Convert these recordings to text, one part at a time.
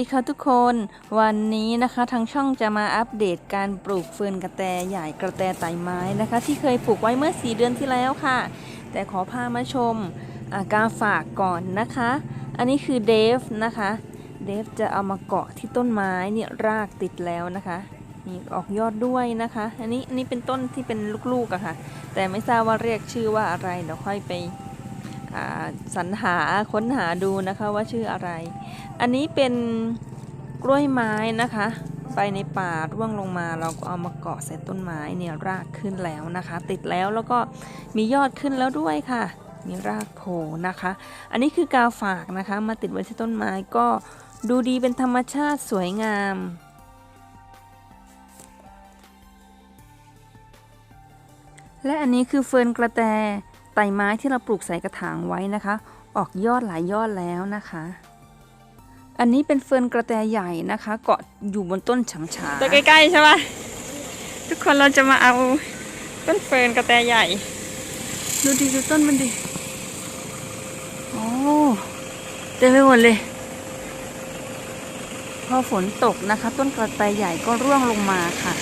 ดีค่ะทุกคนวันนี้นะคะทางช่องจะมาอัปเดตการปลูกเฟิร์นกระแตใหญ่กระแตไต่ไม้นะคะ ที่เคยปลูกไว้เมื่อ 4 เดือนที่แล้วค่ะ แต่ขอพามาชมอาการฝากก่อนนะคะ อันนี้คือเดฟนะคะเดฟจะเอามาเกาะที่ต้นไม้เนี่ยรากติดแล้วนะคะนี่ออกยอดด้วยนะคะ อันนี้อันนี้เป็นต้นที่เป็นลูกๆอะค่ะ แต่ไม่ทราบว่าเรียกชื่อว่าอะไรเดี๋ยวค่อยไป สรรหาค้นหาดูนะคะว่าชื่ออะไร อันนี้เป็นกล้วยไม้นะคะ ไปในป่าร่วงลงมาเราก็เอามาเกาะใส่ต้นไม้เนี่ยรากขึ้นแล้วนะคะ ติดแล้วแล้วก็มียอดขึ้นแล้วด้วยค่ะ มีรากโผล่นะคะ อันนี้คือกาฝากนะคะ มาติดไว้ที่ต้นไม้ก็ดูดีเป็นธรรมชาติสวยงามและอันนี้คือเฟิร์นกระแต ไต่ไม้ที่เราปลูกใส่กระถางไว้นะคะ ออกยอดหลายยอดแล้วนะคะ อันนี้เป็นเฟิร์นกระแตใหญ่นะคะ เกาะอยู่บนต้นฉำฉาตัวใกล้ๆใช่ปะทุกคนเราจะมาเอาต้นเฟิร์นกระแตใหญ่ ดูดิดูต้นมันดิโอ้เต็มไปหมดเลยพอฝนตกนะคะ ต้นกระแตใหญ่ก็ร่วงลงมาค่ะ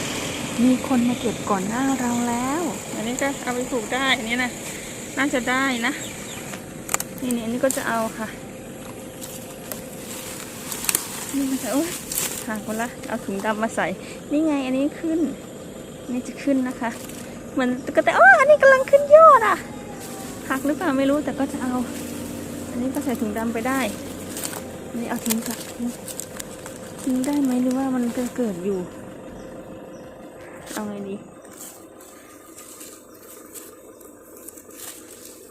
มีคนมาเก็บก่อนหน้าเราแล้ว อันนี้ก็เอาไปปลูกได้อันนี้นะ น่าจะได้นะ นี่นี่นนี้ก็จะเอาค่ะ นี่มันจะโอ้ยห่างคนละ เอาถุงดำมาใส่ นี่ไงอันนี้ขึ้น นี่จะขึ้นนะคะ เหมือนกระแตอ๋ออันนี้กำลังขึ้นยอดอะ หักหรือเปล่าไม่รู้แต่ก็จะเอา อันนี้ก็ใส่ถุงดำไปได้อันนี้เอาทิ้งค่ะทิ้งทิ้งได้ไหมหรือว่ามันจะเกิดอยู่ เอาไงดี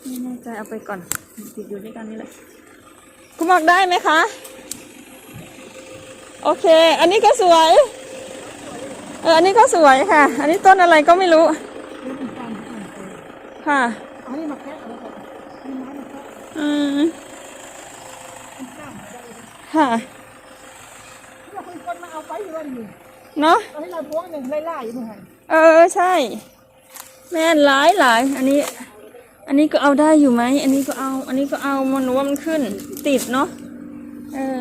ไม่แน่ใจเอาไปก่อนติดอยู่ด้วยกันนี่แหละคุณหมอกได้ไหมคะ โอเค อันนี้ก็สวยเอออันนี้ก็สวยค่ะ อันนี้ต้นอะไรก็ไม่รู้ ค่ะอันนี้มาแค่อะไรก่อนมีไม้มาแค่อืมค่ะเราคนคนมาเอาไปอยู่วันหนึ่งเนาะตอนนี้เราพวงหนึ่งไล่ล่าอยู่เมื่อไหร่เออใช่ แม่นหลายหลายอันนี้ อันนี้ก็เอาได้อยู่ไหม อันนี้ก็เอา อันนี้ก็เอา มันรู้ว่ามันขึ้น ติดเนาะ เออ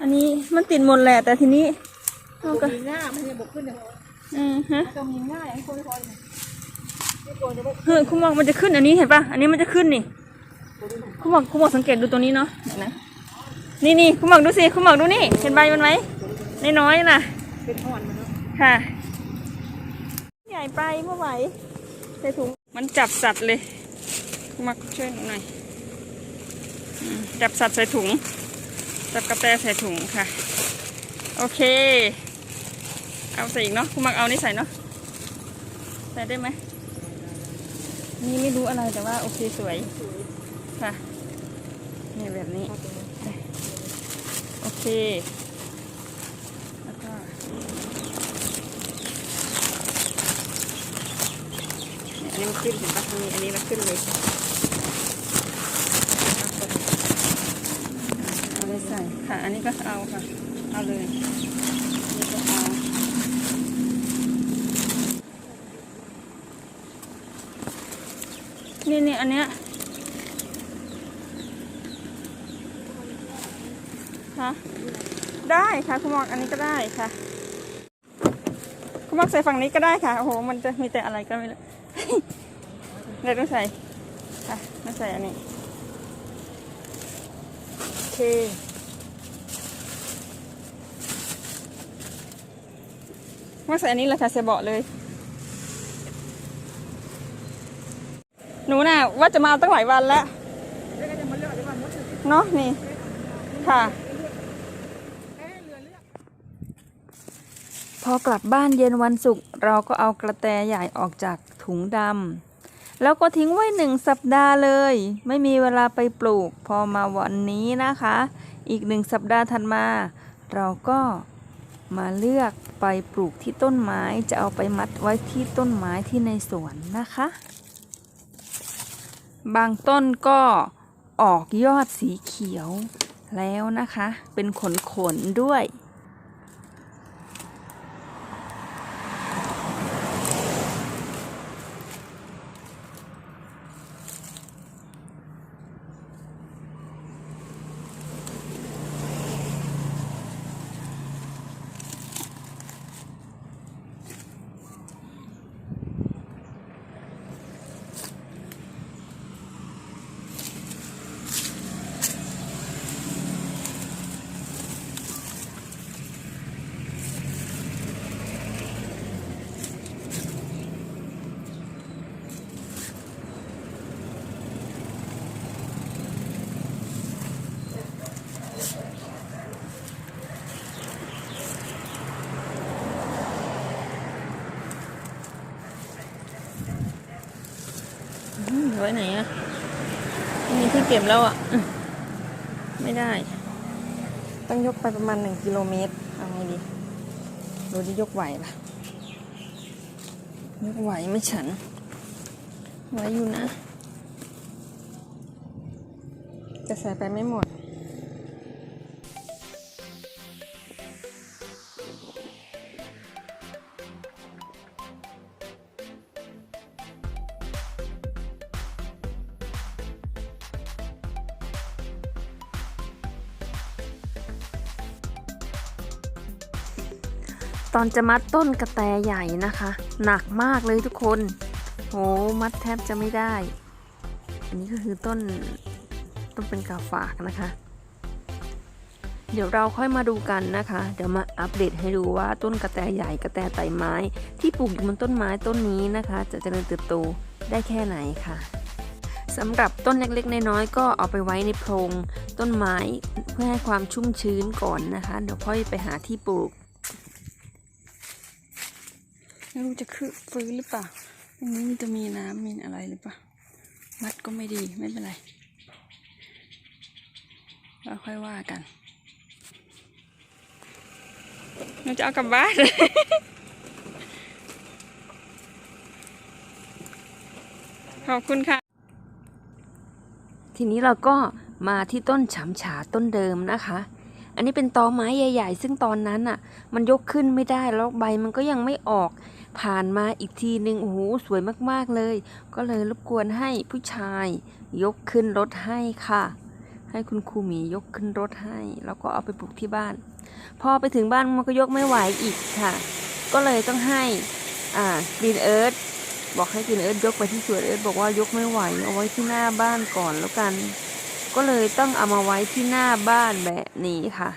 อันนี้มันติดหมดแหละ แต่ทีนี้เอาก็มีหน้ามันจะบกขึ้นเลยอืมฮะต้องมีหน้าไอ้คนคอยนี่ตัวจะไม่เฮ้ยคุณหมอกมันจะขึ้นอันนี้เห็นปะอันนี้มันจะขึ้นนี่ คุณหมอกคุณหมอกสังเกตดูตัวนี้เนาะเดี๋ยวนะ นี่นี่คุณหมอกดูสิ คุณหมอกดูนี่ เห็นใบมันไหมน้อยๆน่ะ เป็นอ่อนมันเนาะ ค่ะ ใหญ่ไปเมื่อไหร่ใส่ถุง มันจับสัตว์เลยคุณมอกช่วยหน่อยจับสัตว์ใส่ถุง จับกระแตใส่ถุงค่ะ โอเค เอาใส่อีกเนาะคุณมอกเอานี่ใส่เนาะ ใส่ได้ไหม นี่ไม่รู้อะไรแต่ว่าโอเคสวย ค่ะ นี่แบบนี้ โอเค แล้วก็เนี่ยอันนี้มันขึ้นเห็นปะอันนี้อันนี้มันขึ้นเลยเอาเลยใส่ค่ะ อันนี้ก็เอาค่ะ เอาเลยนนี้ก็เอานี่นี่อันเนี้ยค่ะได้ค่ะคุณหมอกอันนี้ก็ได้ค่ะคุณหมอกใส่ฝั่งนี้ก็ได้ค่ะโอ้โหมันจะมีแต่อะไรก็ไม่รู้ เลยต้องใส่ค่ะไม่ใส่อันนี้ โอเค มาใส่อันนี้เลยค่ะใส่เบาะเลย หนูน่ะว่าจะมาตั้งหลายวันแล้ว เนาะนี่ ค่ะพอกลับบ้านเย็นวันศุกร์เราก็เอากระแตใหญ่ออกจาก ถุงดำแล้วก็ทิ้งไว้หนึ่งสัปดาห์เลย ไม่มีเวลาไปปลูก พอมาวันนี้นะคะ อีกหนึ่งสัปดาห์ถัดมา เราก็มาเลือกไปปลูกที่ต้นไม้จะเอาไปมัดไว้ที่ต้นไม้ที่ในสวนนะคะ บางต้นก็ออกยอดสีเขียวแล้วนะคะ เป็นขนๆด้วย ไว้ไหนอะมีที่เก็บแล้วอะไม่ได้ ต้องยกไปประมาณหนึ่งกิโลเมตรเอาไงดีดูที่ยกไหวปะยกไหวไม่ฉัน ไหวอยู่นะ จะใส่ไปไม่หมด ตอนจะมัดต้นกระแตใหญ่นะคะ หนักมากเลยทุกคนโหมัดแทบจะไม่ได้ อันนี้ก็คือต้นต้นเป็นกาฝากนะคะ เดี๋ยวเราค่อยมาดูกันนะคะ เดี๋ยวมาอัปเดตให้ดูว่าต้นกระแตใหญ่กระแตไต่ไม้ ที่ปลูกอยู่บนต้นไม้ต้นนี้นะคะ จะเจริญเติบโตได้แค่ไหนค่ะสำหรับต้นเล็กๆน้อยๆก็เอาไปไว้ในโพรงต้นไม้เพื่อให้ความชุ่มชื้นก่อนนะคะ เดี๋ยวค่อยไปหาที่ปลูก ไม่รู้จะคือฟื้นหรือเปล่าตรงนี้มันจะมีน้ำมีอะไรหรือเปล่ามัดก็ไม่ดีไม่เป็นไรเราค่อยว่ากันเราจะเอากลับบ้านขอบคุณค่ะ ทีนี้เราก็มาที่ต้นฉำฉาต้นเดิมนะคะ อันนี้เป็นตอไม้ใหญ่ ๆ ซึ่งตอนนั้นอะ มันยกขึ้นไม่ได้แล้วใบมันก็ยังไม่ออก ผ่านมาอีกทีหนึ่งโอ้โหสวยมากๆเลย ก็เลยรบกวนให้ผู้ชาย ยกขึ้นรถให้ค่ะ ให้คุณครูหมียกขึ้นรถให้ แล้วก็เอาไปปลูกที่บ้าน พอไปถึงบ้านมันก็ยกไม่ไหวอีกค่ะ ก็เลยต้องให้อ่ากรีนเอิร์ธบอกให้กรีนเอิร์ธยกไปที่สวนเอิร์ธบอกว่ายกไม่ไหวเอาไว้ที่หน้าบ้านก่อนแล้วกัน ก็เลยต้องเอามาไว้ที่หน้าบ้านแบบนี้ค่ะ